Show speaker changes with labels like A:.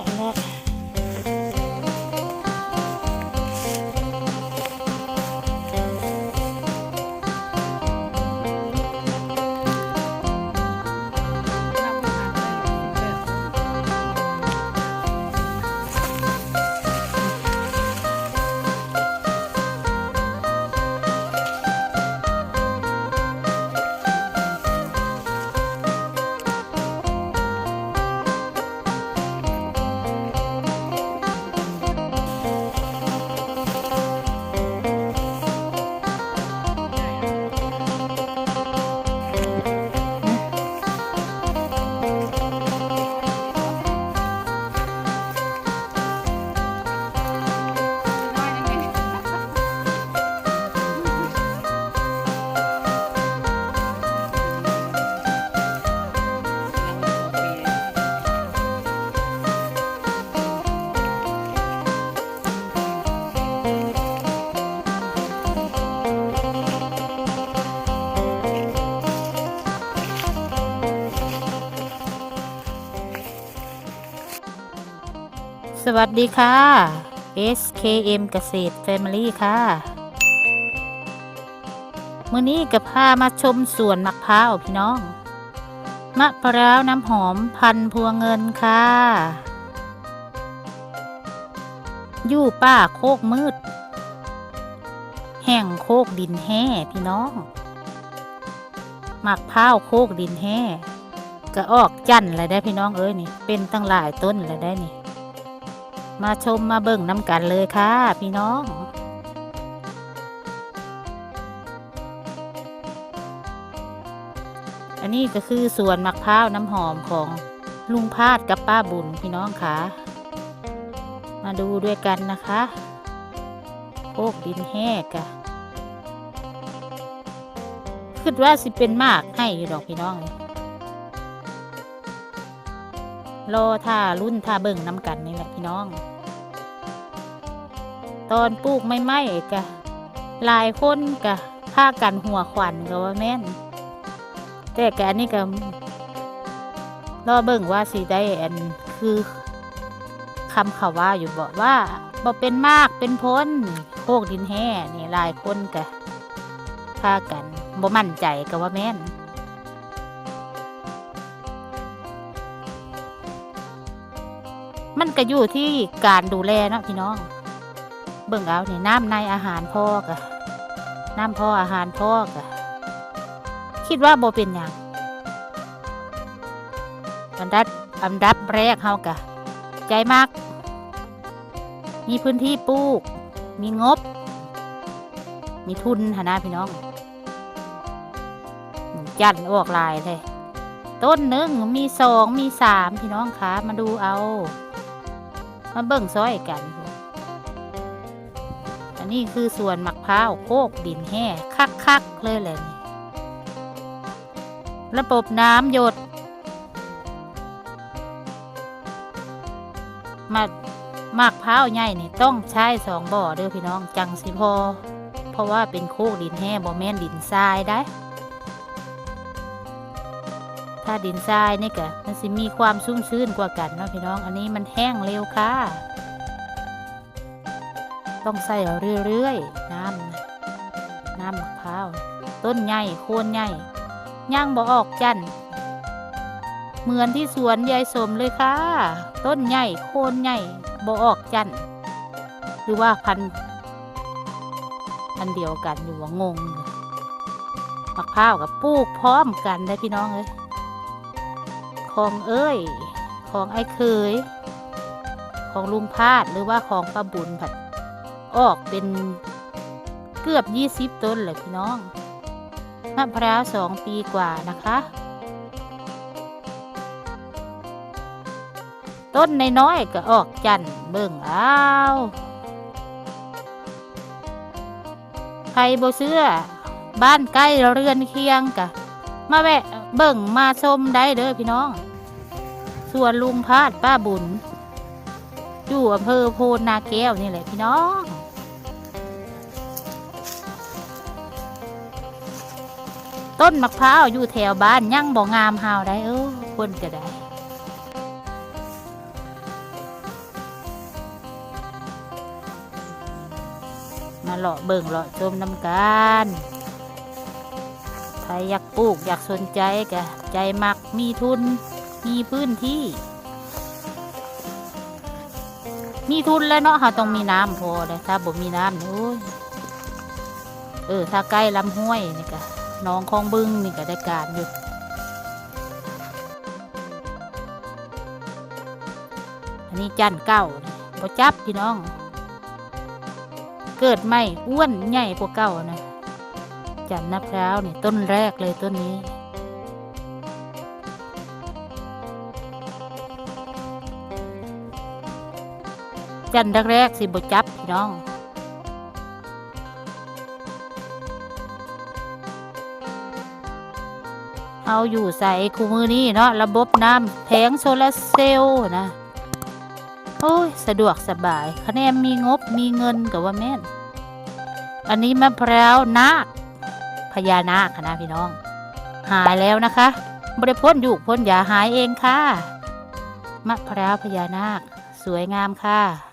A: 어허 วัสดีค่ะ SKM เกษตร Family ค่ะมื้อนี้กับพามาชมสวนมะพร้าวพี่น้อง มะพร้าวน้ำหอมพันพวงเงินค่ะอยู่ป้าโคกมืด แห่งโคกดินแห่พี่น้องมะพร้าวโคกดินแห่ก็ออกจันทร์แล้วได้พี่น้องเอ้ยนี่ เป็นตั้งหลายต้นแล้วได้นี่ มาชมมาเบิ่งน้ำกันเลยค่ะ พี่น้องอันนี้ก็คือสวนมะพร้าวน้ำหอมของลุงพาดกับป้าบุญพี่น้องค่ะ มาดูด้วยกันนะคะโคกดินแห้กะคิดว่าสิเป็นมากให้อยู่ดอกพี่น้องเลยรอท่ารุ่นท่าเบิ่งน้ำกันนี่แหละพี่น้อง ตอนปลูกไม่ไหม้กะหลายคนกะพากันหัวขวัญก็ว่าแม่น แต่กะนนี้ก็รอเบิ่งว่าสิได้อันคือคำเขาว่าอยู่บอกว่าบ่เป็นมากเป็นพ้นโคกดินแห่นี่ลายคนกะพากันบ่มั่นใจก็ว่าแม่น มันก็อยู่ที่การดูแลเนาะพี่น้อง เบิ่งเอานี่น้ำในอาหารพ่อกะน้ำพ่ออาหารพ่อกะคิดว่าโบเป็นอย่างอันดับอันดับแรกเฮากะใจมาก มีพื้นที่ปลูก มีงบ มีทุนหนนะพี่น้องจันออกลายเลย ต้นหนึ่งมีสองมีสามพี่น้องคะมาดูเอา มาเบิ่งซ้อยกัน นนี้คือส่วนมะพร้าวโคกดินแห้คักๆเลยแหละนี่ระบบน้ำหยดมะมากพร้าวใหญ่นี่ต้องใช้สองบ่อเด้อพี่น้องจังสิพอ เพราะว่าเป็นโคกดินแห้บ่แม่นดินทรายได้ ถ้าดินทรายนี่ก็มันสิมีความชุ่มชื้นกว่ากันเนาะพี่น้อง อันนี้มันแห้งเร็วค่ะ ต้องใส่เรื่อยๆ น้ำนะน้ำมะพร้าว ต้นใหญ่โคนใหญ่ย่างบ่ออกจันเหมือนที่สวนยายสมเลยค่ะ ต้นใหญ่โคนใหญ่บ่ออกจันหรือว่าพันพันเดียวกันอยู่ว่างงมะพร้าวกับปลูกพร้อมกันได้พี่น้องเลยของเอ้ย ของไอ้เคย ของลุงพาดหรือว่าของป้าบุญผัด ออกเป็นเกือบยี่สิบต้นเลยพี่น้อง มะพร้าวสองปีกว่านะคะ ต้นนน้อยก็ออกจันทร์เบิ่งอ้าวใครบ่เชื่อบ้านใกล้เรือนเคียงกะ มาแวะเบิ่งมาชมได้เด้อพี่น้อง ส่วนลุงพาดป้าบุญ อยู่อำเภอโพนนาแก้วนี่แหละพี่น้อง ต้นมะพร้าวอยู่แถวบ้านยั่งบ่งามหาวได้เออคนก็ได้มาเลาะเบิ่งเลาะชมน้ำกันใครอยากปลูกอยากสนใจกะใจมักมีทุน มีพื้นที่ มีทุนแล้วเนาะเขาต้องมีน้ำพอเลยถ้าบ่มีน้ำโอ้ยเออ ถ้าใกล้ลำห้วยนี่กะ น้องคลองบึงนี่ก็ได้การอยู่อันนี้จันเก้านี่บ่จับพี่น้อง เกิดใหม่อ้วนใหญ่กว่าเก่านะจันมะพร้าวนี่ต้นแรกเลยต้นนี้จันแรกๆสิบจับพี่น้อง เอาอยู่ใส่คูมือนี้เนาะระบบน้ำแผงโซลาร์เซลล์นะ โอ้ย สะดวกสบาย คะแนนมีงบมีเงินกับว่าแม่น อันนี้มะพร้าวนาคพญานาคค่ะนะพี่น้อง หายแล้วนะคะบริพ่นอยู่พ่นอย่าหายเองค่ะมะพร้าวพญานาค สวยงามค่ะ